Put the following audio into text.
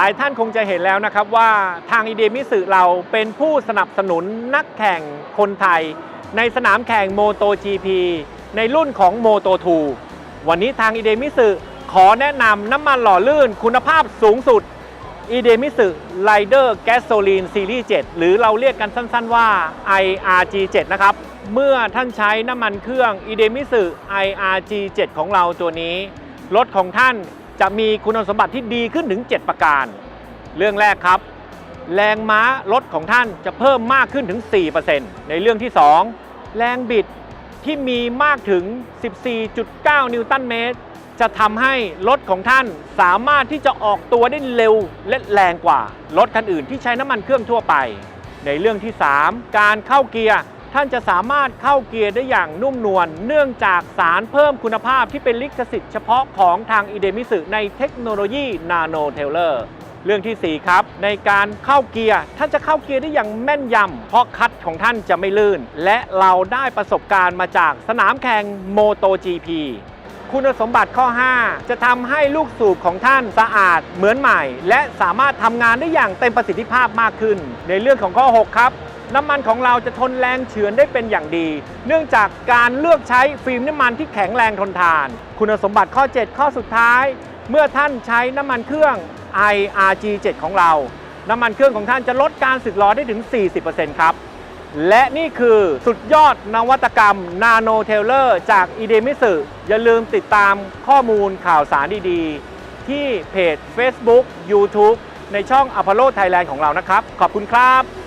ลายท่านคงจะเห็นแล้วนะครับว่าทางอีเดมิสึเราเป็นผู้สนับสนุนนักแข่งคนไทย ในสนามแข่งโมโต GP ในรุ่นของโมโต2วันนี้ทางอีเดมิสึขอแนะนำน้ำมันหล่อลื่นคุณภาพสูงสุดอีเดมิสึไลเดอร์แก๊สโซลีนซีรีส์7หรือเราเรียกกันสั้นๆว่า IRG7 นะครับ เมื่อท่านใช้น้ำมันเครื่องอีเดมิสึ IRG7 ของเราตัวนี้ รถของท่าน จะมีคุณสมบัติที่ดีขึ้นถึง 7 ประการ เรื่องแรกครับ แรงม้ารถของท่านจะเพิ่มมากขึ้นถึง 4%ในเรื่องที่ 2 แรงบิดที่มีมากถึง 14.9 นิวตันเมตร จะทำให้รถของท่านสามารถที่จะออกตัวได้เร็วและแรงกว่ารถคันอื่นที่ใช้น้ำมันเครื่องทั่วไป ในเรื่องที่ 3 การเข้าเกียร์ ท่านจะสามารถเข้าเกียร์ได้อย่างนุ่มนวลเนื่องจากสารเพิ่มคุณภาพที่เป็นลิขสิทธิ์เฉพาะของทางอีเดมิสึในเทคโนโลยีนาโนเทเลอร์เรื่องทีสี่4 ครับ ในการเข้าเกียร์ท่านจะเข้าเกียร์ได้อย่างแม่นยำ เพราะคัดของท่านจะไม่ลื่น และเราได้ประสบการณ์มาจากสนามแข่งโมโต GP คุณสมบัติข้อ 5 จะทำให้ลูกสูบของท่านสะอาดเหมือนใหม่ และสามารถทำงานได้อย่างเต็มประสิทธิภาพมากขึ้น ในเรื่องของข้อ 6 ครับ น้ำมันของเราจะทนแรงเฉือนได้เป็นอย่างดี เนื่องจากการเลือกใช้ฟิล์มน้ำมันที่แข็งแรงทนทาน คุณสมบัติข้อ 7 ข้อสุดท้าย เมื่อท่านใช้น้ำมันเครื่อง IRG7 ของเรา น้ำมันเครื่องของท่านจะลดการสึกหรอได้ถึง 40%ครับ และนี่คือสุดยอดนวัตกรรมนาโนเทเลอร์จากอีเดมิสึอย่าลืมติดตามข้อมูลข่าวสารดีๆ ที่เพจ Facebook YouTube ในช่อง Apollo Thailand ของเรานะครับ ขอบคุณครับ